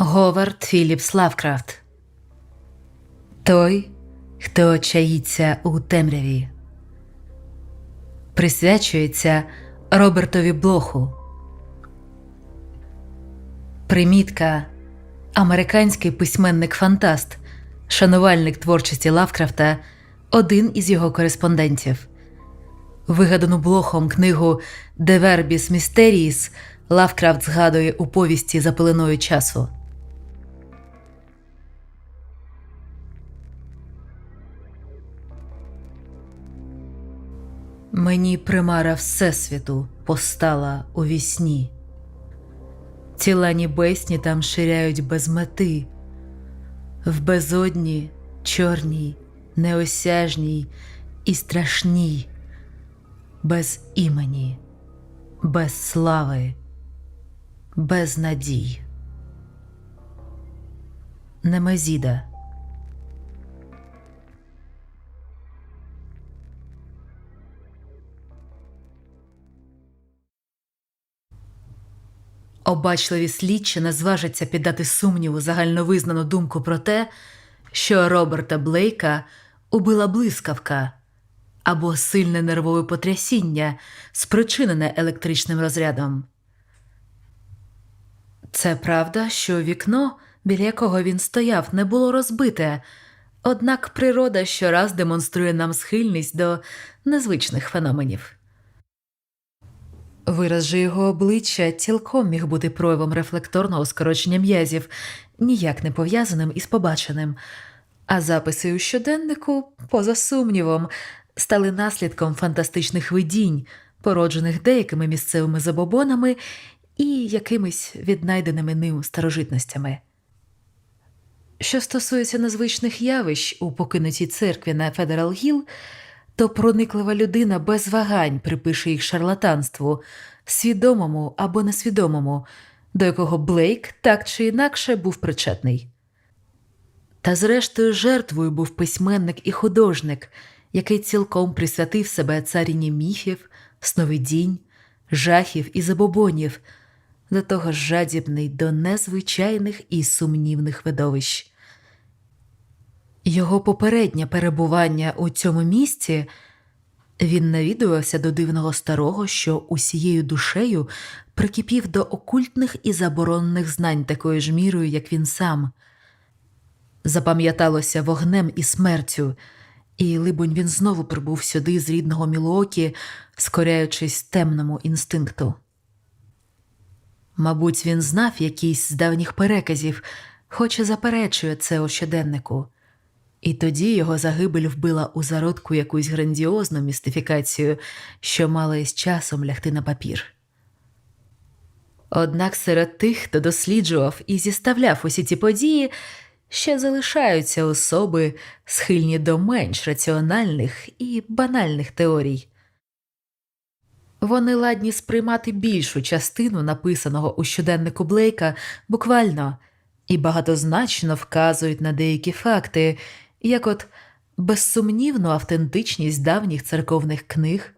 Говард Філіпс Лавкрафт Той, хто чаїться у темряві, присвячується Робертові Блоху. Примітка Американський письменник-фантаст, шанувальник творчості Лавкрафта, один із його кореспондентів. Вигадану Блохом книгу De Verbis Mysteriis Лавкрафт згадує у повісті за пеленою часу. Мені примара Всесвіту постала у вісні. Тіла небесні там ширяють без мети, в безодні чорній, неосяжній і страшній, без імені, без слави, без надій. Немезіда Обачливі слідчі не зважаться піддати сумніву загальновизнану думку про те, що Роберта Блейка убила блискавка або сильне нервове потрясіння, спричинене електричним розрядом. Це правда, що вікно, біля якого він стояв, не було розбите, однак природа щораз демонструє нам схильність до незвичних феноменів. Вираз же його обличчя цілком міг бути проявом рефлекторного скорочення м'язів, ніяк не пов'язаним із побаченим, а записи у щоденнику, поза сумнівом, стали наслідком фантастичних видінь, породжених деякими місцевими забобонами і якимись віднайденими ним старожитностями. Що стосується незвичних явищ у покинутій церкві на Федерал Гіл, то прониклива людина без вагань припише їх шарлатанству, свідомому або несвідомому, до якого Блейк так чи інакше був причетний. Та зрештою жертвою був письменник і художник, який цілком присвятив себе царіні міфів, сновидінь, жахів і забобонів, до того ж жадібний до незвичайних і сумнівних видовищ. Його попереднє перебування у цьому місці він навідувався до дивного старого, що усією душею прикипів до окультних і заборонених знань такою ж мірою, як він сам. Запам'яталося вогнем і смертю, і, либонь, він знову прибув сюди з рідного Мілуокі, скоряючись темному інстинкту. Мабуть, він знав якийсь з давніх переказів, хоч і заперечує це у щоденнику. І тоді його загибель вбила у зародку якусь грандіозну містифікацію, що мала із часом лягти на папір. Однак серед тих, хто досліджував і зіставляв усі ці події, ще залишаються особи, схильні до менш раціональних і банальних теорій. Вони ладні сприймати більшу частину написаного у щоденнику Блейка буквально і багатозначно вказують на деякі факти, як от безсумнівну автентичність давніх церковних книг,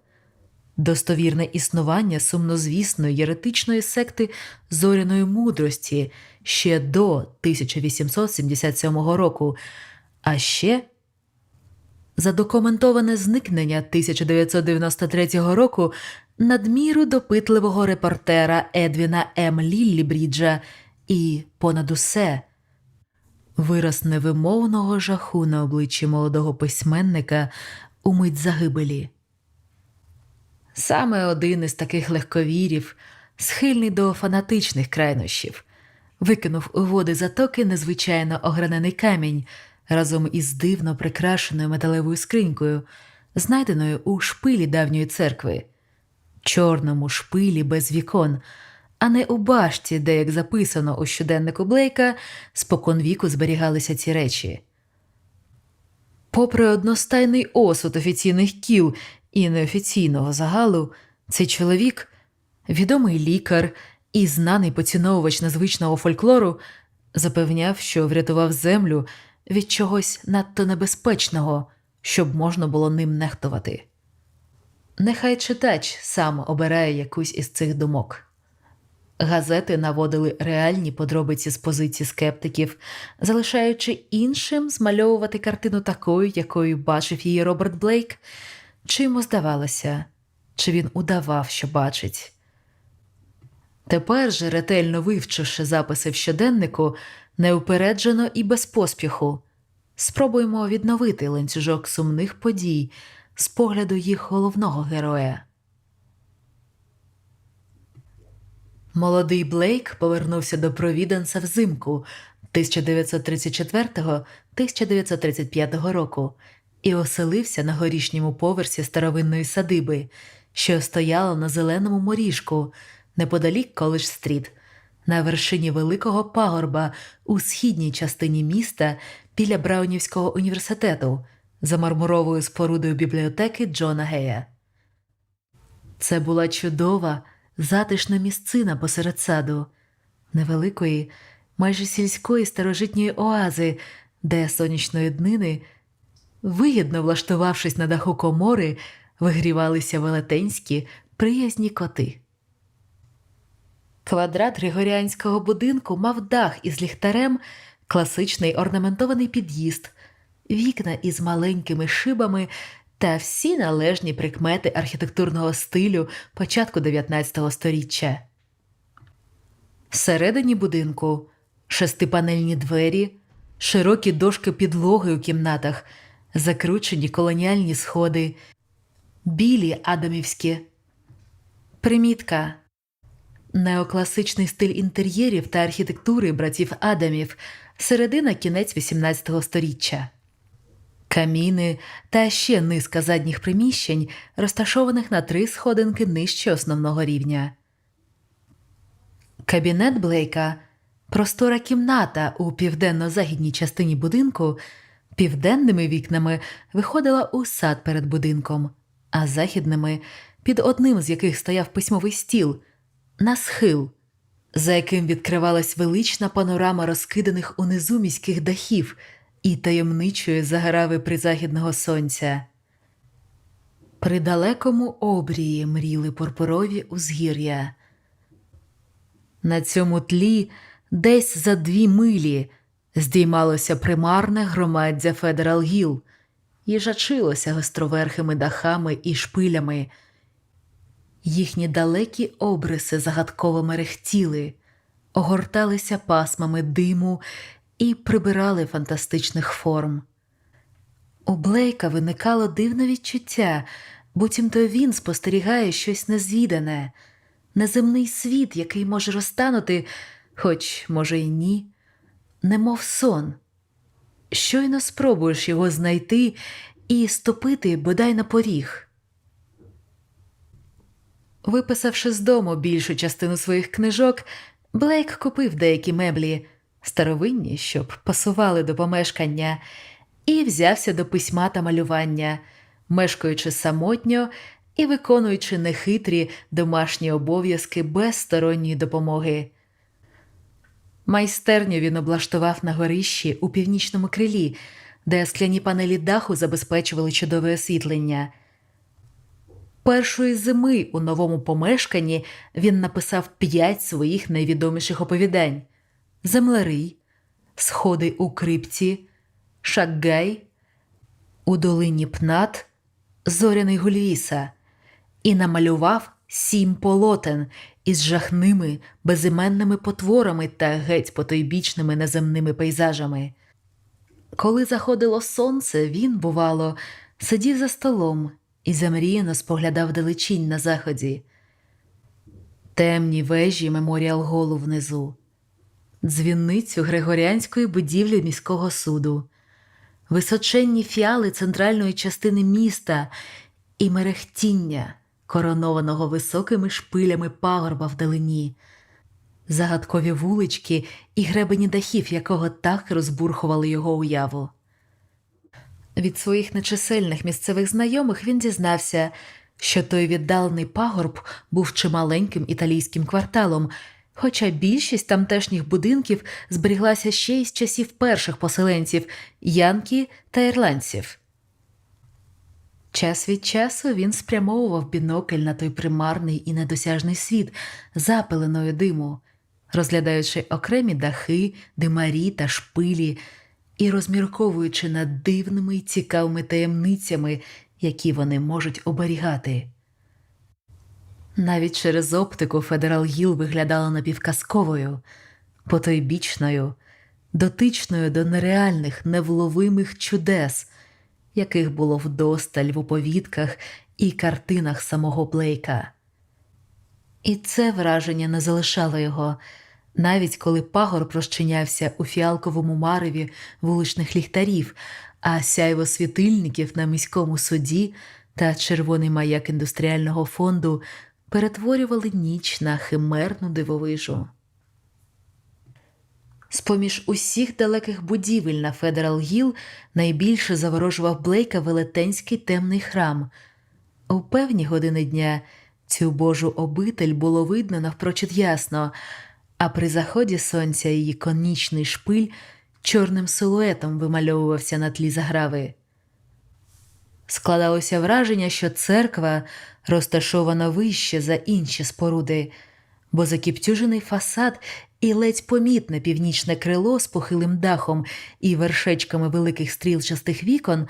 достовірне існування сумнозвісної єретичної секти зоряної мудрості ще до 1877 року, а ще задокументоване зникнення 1993 року надміру допитливого репортера Едвіна М. Ліллібріджа і, понад усе, вираз невимовного жаху на обличчі молодого письменника у мить загибелі. Саме один із таких легковірів, схильний до фанатичних крайнощів, викинув у води затоки незвичайно огранений камінь разом із дивно прикрашеною металевою скринькою, знайденою у шпилі давньої церкви, чорному шпилі без вікон, а не у башті, де, як записано у щоденнику Блейка, споконвіку зберігалися ці речі. Попри одностайний осуд офіційних кіл і неофіційного загалу, цей чоловік, відомий лікар і знаний поціновувач незвичного фольклору, запевняв, що врятував землю від чогось надто небезпечного, щоб можна було ним нехтувати. Нехай читач сам обирає якусь із цих думок. Газети наводили реальні подробиці з позиції скептиків, залишаючи іншим змальовувати картину такою, якою бачив її Роберт Блейк, чи йому здавалося, чи він удавав, що бачить. Тепер же, ретельно вивчивши записи в щоденнику, неупереджено і без поспіху, спробуємо відновити ланцюжок сумних подій з погляду їх головного героя. Молодий Блейк повернувся до Провіденса взимку 1934-1935 року і оселився на горішньому поверсі старовинної садиби, що стояла на зеленому моріжку неподалік Коледж-стріт, на вершині великого пагорба у східній частині міста біля Браунівського університету за мармуровою спорудою бібліотеки Джона Гея. Це була чудова, затишна місцина посеред саду, невеликої, майже сільської старожитньої оази, де сонячної днини, вигідно влаштувавшись на даху комори, вигрівалися велетенські приязні коти. Квадрат григоріанського будинку мав дах із ліхтарем, класичний орнаментований під'їзд, вікна із маленькими шибами та всі належні прикмети архітектурного стилю початку 19 століття. Всередині будинку шестипанельні двері, широкі дошки підлоги у кімнатах, закручені колоніальні сходи, білі адамівські. Примітка. Неокласичний стиль інтер'єрів та архітектури братів Адамів, середина кінець XVIII століття. Каміни та ще низка задніх приміщень, розташованих на три сходинки нижче основного рівня. Кабінет Блейка простора кімната у південно-західній частині будинку, південними вікнами виходила у сад перед будинком, а західними, під одним з яких стояв письмовий стіл, на схил, за яким відкривалась велична панорама розкиданих унизу міських дахів і таємничої заграви призахідного сонця. При далекому обрії мріли пурпурові узгір'я. На цьому тлі десь за дві милі здіймалося примарне громаддя Федерал Гіл і жачилося гостроверхими дахами і шпилями. Їхні далекі обриси загадково мерехтіли, огорталися пасмами диму і прибирали фантастичних форм. У Блейка виникало дивне відчуття, буцімто він спостерігає щось незвідане, неземний світ, який може розтанути, хоч, може, й ні, немов сон. Щойно спробуєш його знайти і ступити бодай на поріг. Виписавши з дому більшу частину своїх книжок, Блейк купив деякі меблі, старовинні, щоб пасували до помешкання, і взявся до письма та малювання, мешкаючи самотньо і виконуючи нехитрі домашні обов'язки без сторонньої допомоги. Майстерню він облаштував на горищі у північному крилі, де скляні панелі даху забезпечували чудове освітлення. Першої зими у новому помешканні він написав п'ять своїх найвідоміших оповідань: Землерий, Сходи у крипті, Шаггай, У долині Пнат, Зоряний Гульвіса і намалював сім полотен із жахними безіменними потворами та геть потойбічними неземними пейзажами. Коли заходило сонце, він, бувало, сидів за столом і замріяно споглядав далечінь на заході, темні вежі меморіал голу внизу, дзвінницю григоріанської будівлі міського суду, височенні фіали центральної частини міста і мерехтіння, коронованого високими шпилями пагорба вдалині, загадкові вулички і гребені дахів, якого так розбурхували його уяву. Від своїх нечисельних місцевих знайомих він дізнався, що той віддалений пагорб був чималеньким італійським кварталом, хоча більшість тамтешніх будинків зберіглася ще із часів перших поселенців янки та ірландців. Час від часу він спрямовував бінокль на той примарний і недосяжний світ за пеленою диму, розглядаючи окремі дахи, димарі та шпилі і розмірковуючи над дивними й цікавими таємницями, які вони можуть оберігати. Навіть через оптику Федерал Гіл виглядала напівказковою, потойбічною, дотичною до нереальних, невловимих чудес, яких було вдосталь в оповідках і картинах самого Блейка. І це враження не залишало його, навіть коли пагорб розчинявся у фіалковому мареві вуличних ліхтарів, а сяйво світильників на міському суді та червоний маяк індустріального фонду перетворювали ніч на химерну дивовижу. З-поміж усіх далеких будівель на Федерал Гіл найбільше заворожував Блейка велетенський темний храм. У певні години дня цю божу обитель було видно навпрочуд ясно, а при заході сонця її конічний шпиль чорним силуетом вимальовувався на тлі заграви. Складалося враження, що церква розташована вище за інші споруди, бо закіптюжений фасад і ледь помітне північне крило з похилим дахом і вершечками великих стрілчастих вікон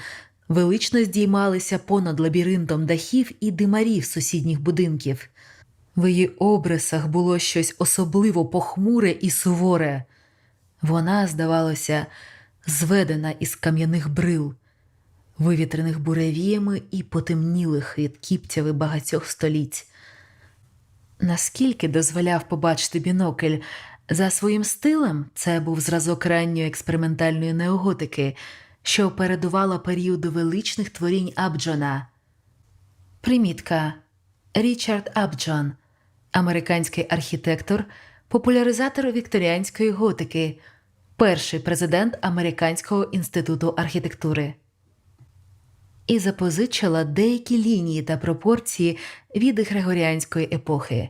велично здіймалися понад лабіринтом дахів і димарів сусідніх будинків. В її обрисах було щось особливо похмуре і суворе. Вона, здавалося, зведена із кам'яних брил, вивітрених буревіями і потемнілих від кіптяви багатьох століть. Наскільки дозволяв побачити бінокль, за своїм стилем це був зразок ранньої експериментальної неоготики, що передувала періоду величних творінь Абджона. Примітка Річард Абджон, американський архітектор, популяризатор вікторіанської готики, перший президент Американського інституту архітектури. І запозичила деякі лінії та пропорції від григоріанської епохи.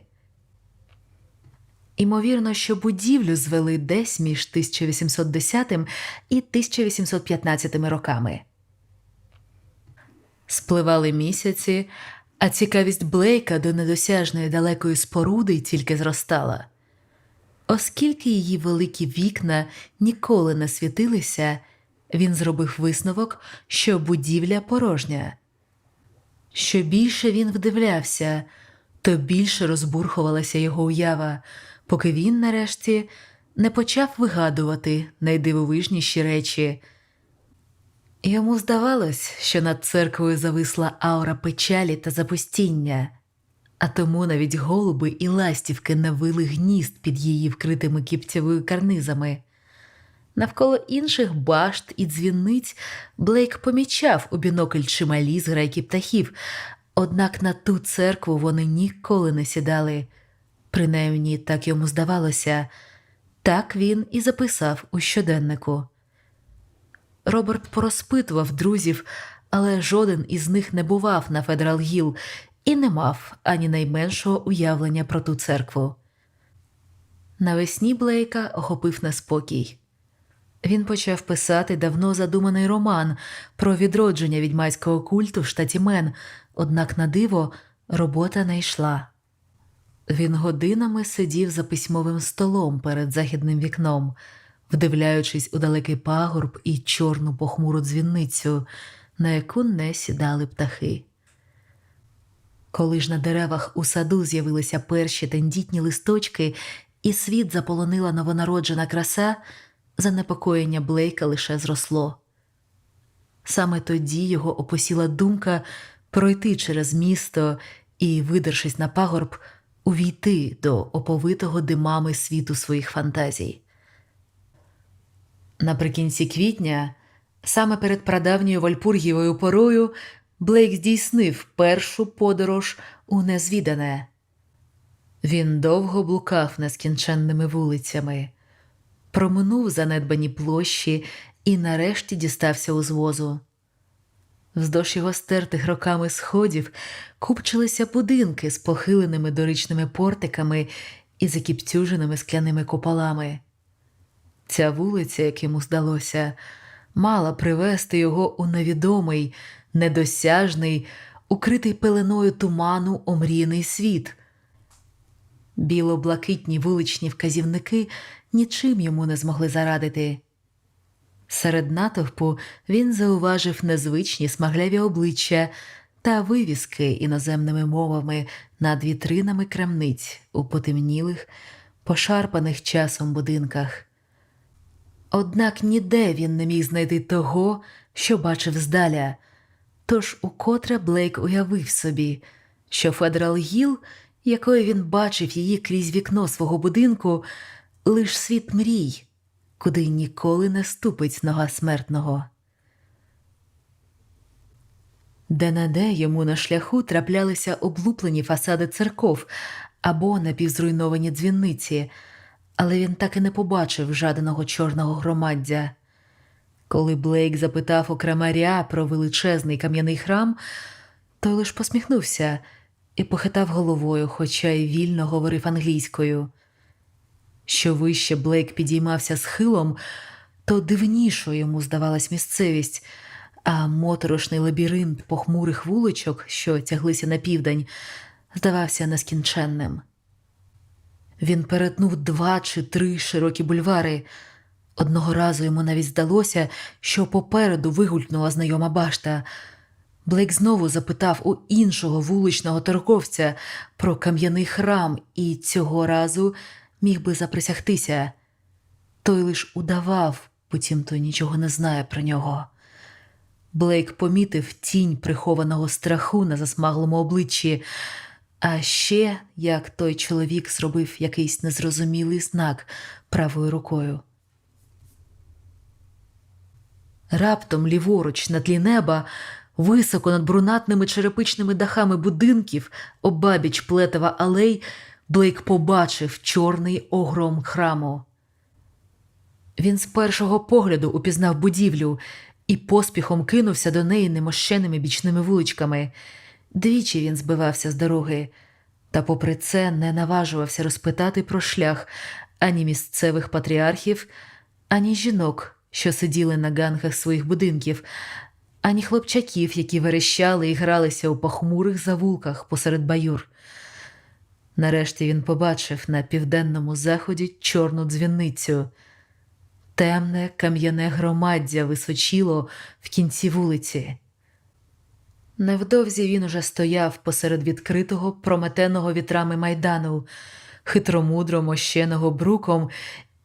Імовірно, що будівлю звели десь між 1810 і 1815 роками. Спливали місяці, а цікавість Блейка до недосяжної далекої споруди тільки зростала. Оскільки її великі вікна ніколи не світилися, він зробив висновок, що будівля порожня. Що більше він вдивлявся, то більше розбурхувалася його уява, поки він, нарешті, не почав вигадувати найдивовижніші речі. Йому здавалось, що над церквою зависла аура печалі та запустіння, а тому навіть голуби і ластівки навили гнізд під її вкритими кіптєвою карнизами. Навколо інших башт і дзвіниць Блейк помічав у бінокль чималі зграйки птахів, однак на ту церкву вони ніколи не сідали. Принаймні, так йому здавалося, так він і записав у щоденнику. Роберт порозпитував друзів, але жоден із них не бував на Федерал Гіл і не мав ані найменшого уявлення про ту церкву. Навесні Блейка охопив неспокій. Він почав писати давно задуманий роман про відродження відьмацького культу в штаті Мен, однак на диво робота не йшла. Він годинами сидів за письмовим столом перед західним вікном, вдивляючись у далекий пагорб і чорну похмуру дзвінницю, на яку не сідали птахи. Коли ж на деревах у саду з'явилися перші тендітні листочки, і світ заполонила новонароджена краса, занепокоєння Блейка лише зросло. Саме тоді його опосіла думка пройти через місто і, видершись на пагорб, увійти до оповитого димами світу своїх фантазій. Наприкінці квітня, саме перед прадавньою Вальпургієвою порою, Блейк здійснив першу подорож у незвідане. Він довго блукав нескінченними вулицями, проминув занедбані площі і нарешті дістався у звозу. Вздовж його стертих роками сходів купчилися будинки з похиленими доричними портиками і закіптюженими скляними куполами. Ця вулиця, як йому здалося, мала привести його у невідомий, недосяжний, укритий пеленою туману омріяний світ. Біло-блакитні вуличні вказівники нічим йому не змогли зарадити. Серед натовпу він зауважив незвичні смагляві обличчя та вивіски іноземними мовами над вітринами крамниць у потемнілих, пошарпаних часом будинках. Однак ніде він не міг знайти того, що бачив здаля. Тож укотре Блейк уявив собі, що Федерал Гіл, якою він бачив її крізь вікно свого будинку, лиш світ мрій, куди ніколи не ступить нога смертного. Де-не-де йому на шляху траплялися облуплені фасади церков або напівзруйновані дзвінниці, але він так і не побачив жаданого чорного громаддя. Коли Блейк запитав у крамаря про величезний кам'яний храм, той лиш посміхнувся і похитав головою, хоча й вільно говорив англійською. Що вище Блейк підіймався схилом, то дивнішою йому здавалась місцевість, а моторошний лабіринт похмурих вуличок, що тяглися на південь, здавався нескінченним. Він перетнув два чи три широкі бульвари. Одного разу йому навіть здалося, що попереду вигулькнула знайома башта. Блейк знову запитав у іншого вуличного торговця про кам'яний храм і цього разу міг би заприсягтися. Той лиш удавав, потім той нічого не знає про нього. Блейк помітив тінь прихованого страху на засмаглому обличчі, а ще як той чоловік зробив якийсь незрозумілий знак правою рукою. Раптом ліворуч на тлі неба, високо над брунатними черепичними дахами будинків, обабіч плетева алей, Блейк побачив чорний огром храму. Він з першого погляду упізнав будівлю і поспіхом кинувся до неї немощеними бічними вуличками. Двічі він збивався з дороги, та, попри це, не наважувався розпитати про шлях ані місцевих патріархів, ані жінок, що сиділи на ганках своїх будинків, ані хлопчаків, які верещали і гралися у похмурих завулках посеред баюр. Нарешті він побачив на південному заході чорну дзвіницю. Темне кам'яне громаддя височило в кінці вулиці. Невдовзі він уже стояв посеред відкритого, прометеного вітрами майдану, хитромудро мощеного бруком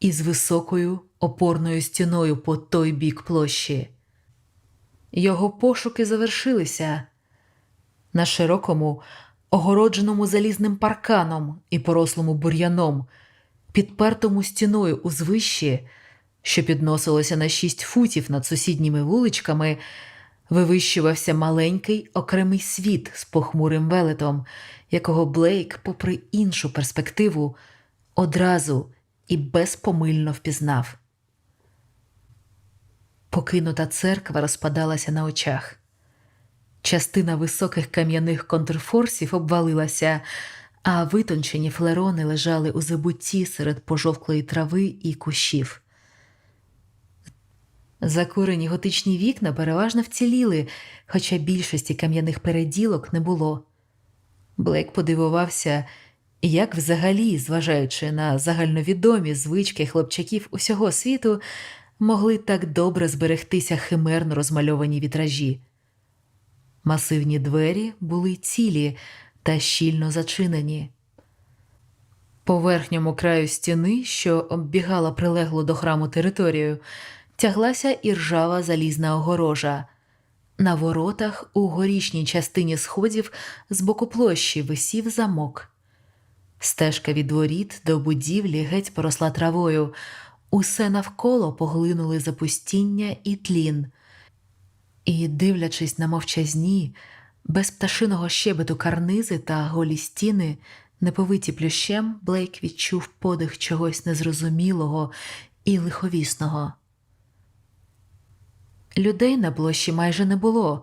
і з високою опорною стіною по той бік площі. Його пошуки завершилися. На широкому, огородженому залізним парканом і порослому бур'яном, підпертому стіною узвищі, що підносилося на шість футів над сусідніми вуличками, вивищувався маленький окремий світ з похмурим велетом, якого Блейк, попри іншу перспективу, одразу і безпомильно впізнав. Покинута церква розпадалася на очах. Частина високих кам'яних контрфорсів обвалилася, а витончені флерони лежали у забутті серед пожовклої трави і кущів. Закурені готичні вікна переважно вціліли, хоча більшості кам'яних переділок не було. Блейк подивувався, як взагалі, зважаючи на загальновідомі звички хлопчаків усього світу, могли так добре зберегтися химерно розмальовані вітражі. Масивні двері були цілі та щільно зачинені. По верхньому краю стіни, що оббігала прилеглу до храму територію, тяглася і ржава залізна огорожа. На воротах у горішній частині сходів з боку площі висів замок. Стежка від воріт до будівлі геть поросла травою, усе навколо поглинули запустіння і тлін. І, дивлячись на мовчазні, без пташиного щебету карнизи та голі стіни, неповиті плющем, Блейк відчув подих чогось незрозумілого і лиховісного. Людей на площі майже не було,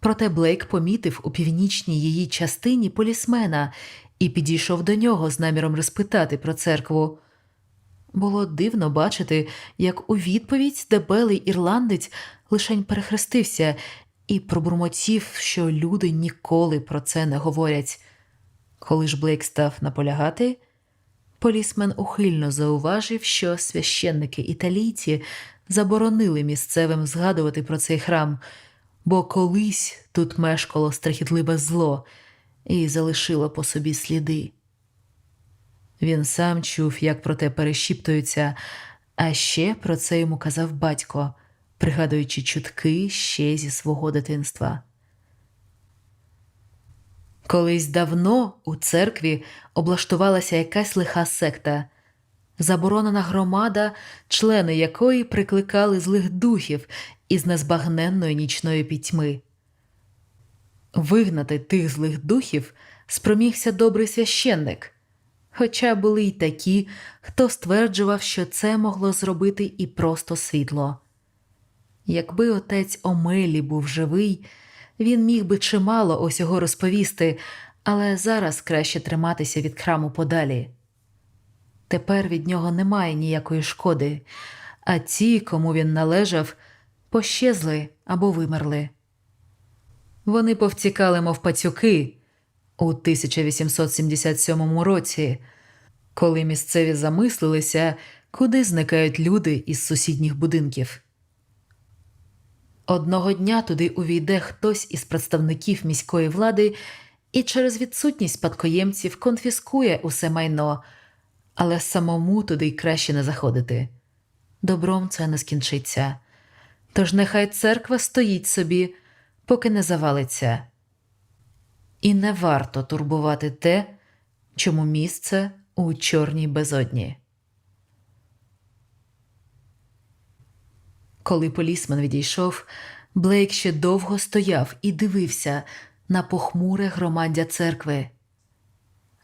проте Блейк помітив у північній її частині полісмена і підійшов до нього з наміром розпитати про церкву. Було дивно бачити, як у відповідь дебелий ірландець лишень перехрестився і пробурмотів, що люди ніколи про це не говорять. Коли ж Блейк став наполягати, полісмен ухильно зауважив, що священники італійці заборонили місцевим згадувати про цей храм, бо колись тут мешкало страхітливе зло і залишило по собі сліди. Він сам чув, як про те перешіптуються, а ще про це йому казав батько, пригадуючи чутки ще зі свого дитинства. Колись давно у церкві облаштувалася якась лиха секта, заборонена громада, члени якої прикликали злих духів із незбагненної нічної пітьми. Вигнати тих злих духів спромігся добрий священник, хоча були й такі, хто стверджував, що це могло зробити і просто світло. Якби отець Омелі був живий, він міг би чимало усього розповісти, але зараз краще триматися від храму подалі. Тепер від нього немає ніякої шкоди, а ті, кому він належав, пощезли або вимерли. Вони повтікали, мов пацюки у 1877 році, коли місцеві замислилися, куди зникають люди із сусідніх будинків. Одного дня туди увійде хтось із представників міської влади і через відсутність спадкоємців конфіскує усе майно, але самому туди й краще не заходити. Добром це не скінчиться. Тож нехай церква стоїть собі, поки не завалиться. І не варто турбувати те, чому місце у чорній безодні. Коли полісмен відійшов, Блейк ще довго стояв і дивився на похмуре громаддя церкви.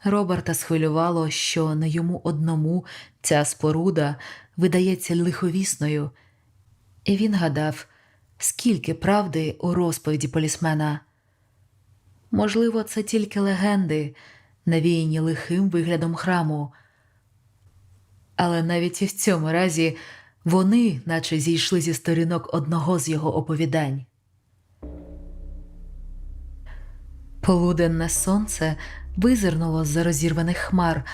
Роберта схвилювало, що не йому одному ця споруда видається лиховісною, і він гадав, скільки правди у розповіді полісмена. Можливо, це тільки легенди, навіяні лихим виглядом храму. Але навіть і в цьому разі вони, наче зійшли зі сторінок одного з його оповідань. Полуденне сонце визирнуло з-за розірваних хмар,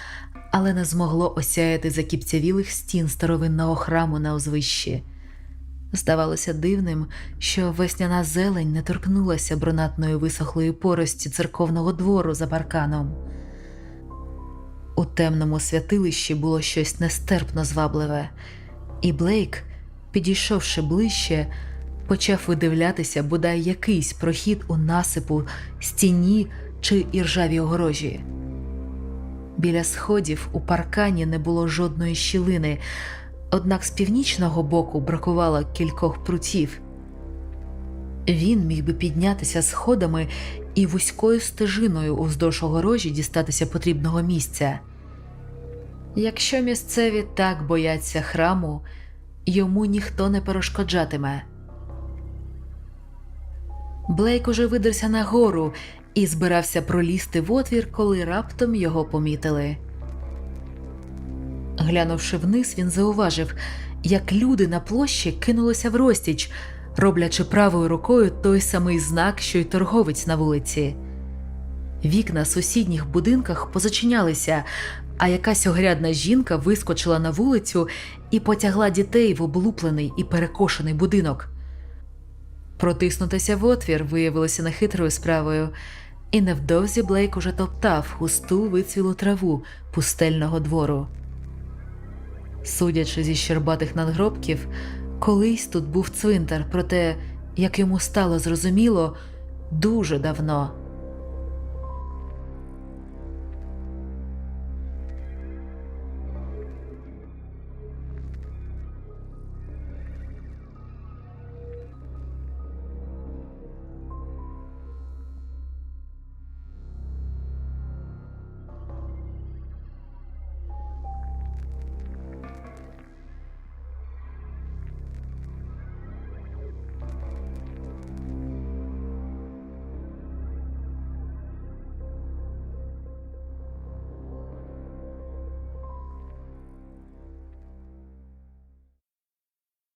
але не змогло осяяти закіпцявілих стін старовинного храму на узвищі. Здавалося дивним, що весняна зелень не торкнулася брунатної висохлої порості церковного двору за парканом. У темному святилищі було щось нестерпно звабливе, і Блейк, підійшовши ближче, почав видивлятися бодай якийсь прохід у насипу, стіні чи іржавій огорожі. Біля сходів у паркані не було жодної щілини, однак з північного боку бракувало кількох прутів. Він міг би піднятися сходами і вузькою стежиною уздовж огорожі дістатися потрібного місця. Якщо місцеві так бояться храму, йому ніхто не перешкоджатиме. Блейк уже видерся нагору і збирався пролізти в отвір, коли раптом його помітили. Глянувши вниз, він зауважив, як люди на площі кинулися в розтіч, роблячи правою рукою той самий знак, що й торговець на вулиці. Вікна сусідніх будинках позачинялися, а якась огрядна жінка вискочила на вулицю і потягла дітей в облуплений і перекошений будинок. Протиснутися в отвір виявилося нехитрою справою, і невдовзі Блейк уже топтав густу вицвілу траву пустельного двору. Судячи зі щербатих надгробків, колись тут був цвинтар, проте, як йому стало зрозуміло, дуже давно.